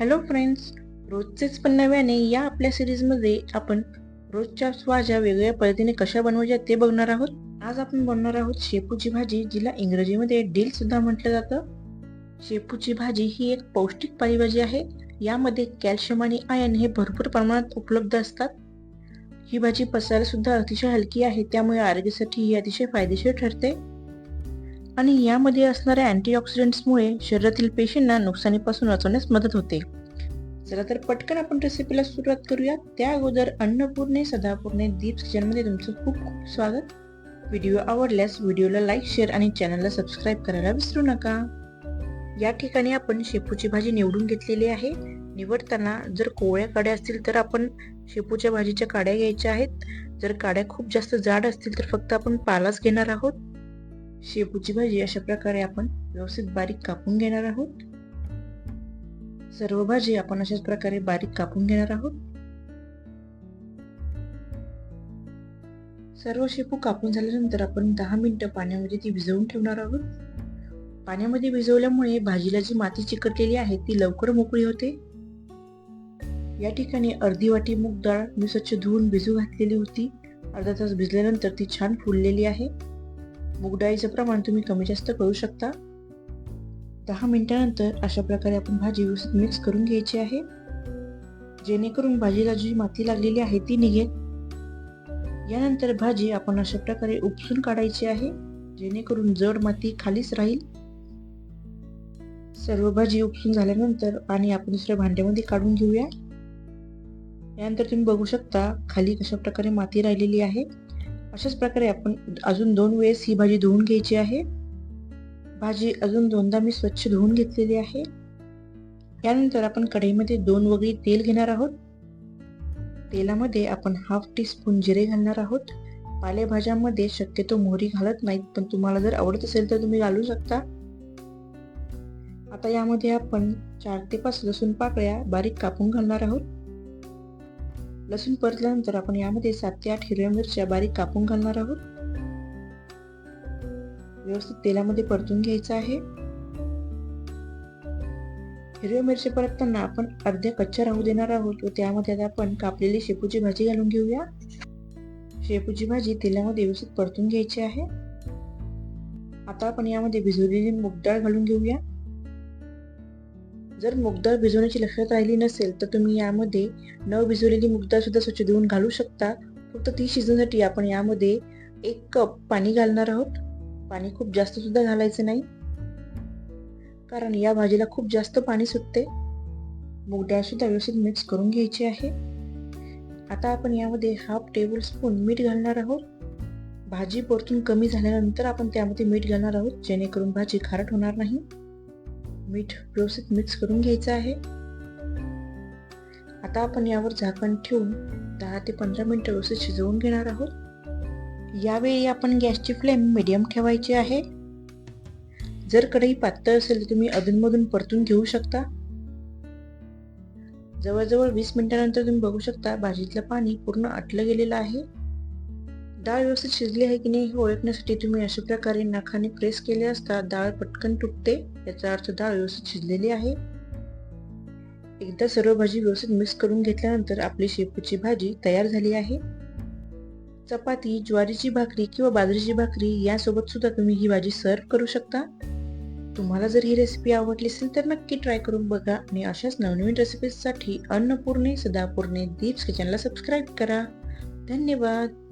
Hello friends रोजचेच पण नव्याने या आपल्या सिरीजमध्ये आपण रोजच्या भाज्या वेगवेगळ्या पद्धतीने कशा बनवायच्या ते बघणार आहोत. आज आपण बनवणार आहोत शेपूची भाजी जिला इंग्रजीमध्ये डील सुद्धा म्हटलं जातं. शेपूची भाजी ही एक पौष्टिक पालेभाजी आहे. यामध्ये कॅल्शियम आणि आयन हे भरपूर प्रमाणात उपलब्ध असतात. ही भाजी पचायला सुद्धा अतिशय हलकी आहे त्यामुळे आरोग्यासाठी ही अतिशय फायदेशीर ठरते. आणि यामध्ये असणाऱ्या अँटीऑक्सिडंट्समुळे शरीरातील पेशींना नुकसानीपासून वाचवण्यास मदत होते. चला तर पटकन आपण रेसिपीला सुरुवात करूया. त्या अगोदर अन्नपूर्णे सदापूर्णे दीप किचनमध्ये तुमचं खूप खूप स्वागत. व्हिडिओ आवडल्यास व्हिडिओला लाईक शेअर आणि चॅनलला सबस्क्राईब करायला विसरू नका. या ठिकाणी आपण शेपूची भाजी निवडून घेतलेली आहे. निवडताना जर कोवळ्या काड्या असतील तर आपण शेपूच्या भाजीच्या काड्या घ्यायच्या आहेत. जर काड्या खूप जास्त जाड असतील तर फक्त आपण पालाच घेणार आहोत. शेपूची भाजी अशा प्रकारे आपण व्यवस्थित बारीक कापून घेणार आहोत. सर्व भाजी आपण अशाच प्रकारे बारीक कापून घेणार आहोत. सर्व शेपू कापून झाल्यानंतर आपण दहा मिनिटं पाण्यामध्ये ती भिजवून ठेवणार आहोत. पाण्यामध्ये भिजवल्यामुळे भाजीला जी माती चिकटलेली आहे ती लवकर मोकळी होते. या ठिकाणी अर्धी वाटी मूग डाळ मी स्वच्छ धुवून भिजू घातलेली होती. अर्धा तास भिजल्यानंतर ती छान फुललेली आहे. डाळीचं प्रमाण तुम्ही कमी जास्त करू शकता. दहा मिनिटानंतर अशा प्रकारे आपण भाजी व्यवस्थित मिक्स करून घ्यायची आहे. जेणेकरून भाजीला जी माती लागलेली आहे ती निघेल. यानंतर भाजी आपण अशा प्रकारे उपसून काढायची आहे जेणेकरून जड माती खालीच राहील. सर्व भाजी उपसून झाल्यानंतर पाणी आपण दुसऱ्या भांड्यामध्ये काढून घेऊया. यानंतर तुम्ही बघू शकता खाली कशा प्रकारे माती राहिलेली आहे. अशाच प्रकारे आपण अजून दोन वेळेस ही भाजी धुवून घ्यायची आहे. भाजी अजून दोनदा मी स्वच्छ धुवून घेतलेली आहे. यानंतर आपण कढईमध्ये दोन वगळी तेल घेणार आहोत. तेलामध्ये आपण हाफ टी स्पून जिरे घालणार आहोत. पालेभाज्यामध्ये शक्यतो मोहरी घालत नाहीत पण तुम्हाला जर आवडत असेल तर तुम्ही घालू शकता. आता यामध्ये आपण चार ते पाच लसूण पाकळ्या बारीक कापून घालणार आहोत. लसूण परतल्यानंतर आपण यामध्ये सात ते आठ हिरव्या मिरच्या बारीक कापून घालणार आहोत. व्यवस्थित तेलामध्ये परतून घ्यायचं आहे. हिरव्या मिरची परतताना आपण अर्ध्या कच्च्या राहू देणार आहोत व त्यामध्ये आता आपण कापलेली शेपूची भाजी घालून घेऊया. शेपूची भाजी तेलामध्ये व्यवस्थित परतून घ्यायची आहे. आता आपण यामध्ये भिजवलेली मुगडाळ घालून घेऊया. जर मुगडाळ भिजवण्याची लक्षात राहिली नसेल तर तुम्ही यामध्ये न भिजवलेली मुगडाळ सुद्धा स्वच्छ धुवून घालू शकता. फक्त ती शिजण्यासाठी आपण यामध्ये एक कप पाणी घालणार आहोत. पाणी खूप जास्त सुद्धा घालायचं नाही. कारण या भाजीला खूप जास्त पाणी सुटते. मुगडाळ सुद्धा व्यवस्थित मिक्स करून घ्यायची आहे. आता आपण यामध्ये हाफ टेबल स्पून मीठ घालणार आहोत. भाजी परतून कमी झाल्यानंतर आपण त्यामध्ये मीठ घालणार आहोत जेणेकरून भाजी खारट होणार नाही. मीठ व्यवस्थित मिक्स करून घ्यायचं आहे. आता आपण यावर झाकण ठेवून दहा ते पंधरा मिनटं व्यवस्थित शिजवून घेणार आहोत. यावेळी आपण गॅसची फ्लेम मिडियम ठेवायची आहे. जर कढई पातळ असेल तर तुम्ही अधूनमधून परतून घेऊ शकता. जवळजवळ वीस मिनिटानंतर तुम्ही बघू शकता भाजीतलं पाणी पूर्ण आटलं गेलेलं आहे. डाळ व्यवस्थित शिजली आहे की नाही हे ओळखण्यासाठी तुम्ही अशा प्रकारे नाखाने प्रेस केले असता डाळ पटकन तुटते. याचा अर्थ डाळ व्यवस्थित शिजलेली आहे. एकदा सर्व भाजी व्यवस्थित मिक्स करून घेतल्यानंतर आपली शेपूची भाजी तयार झाली आहे. चपाती ज्वारीची भाकरी किंवा बाजरीची भाकरी यासोबत सुद्धा तुम्ही ही भाजी सर्व करू शकता. तुम्हाला जर ही रेसिपी आवडली असेल तर नक्की ट्राय करून बघा आणि अशाच नवनवीन रेसिपीजसाठी अन्नपूर्णे सदापूर्णे दीप्स किचनला सबस्क्राईब करा. धन्यवाद.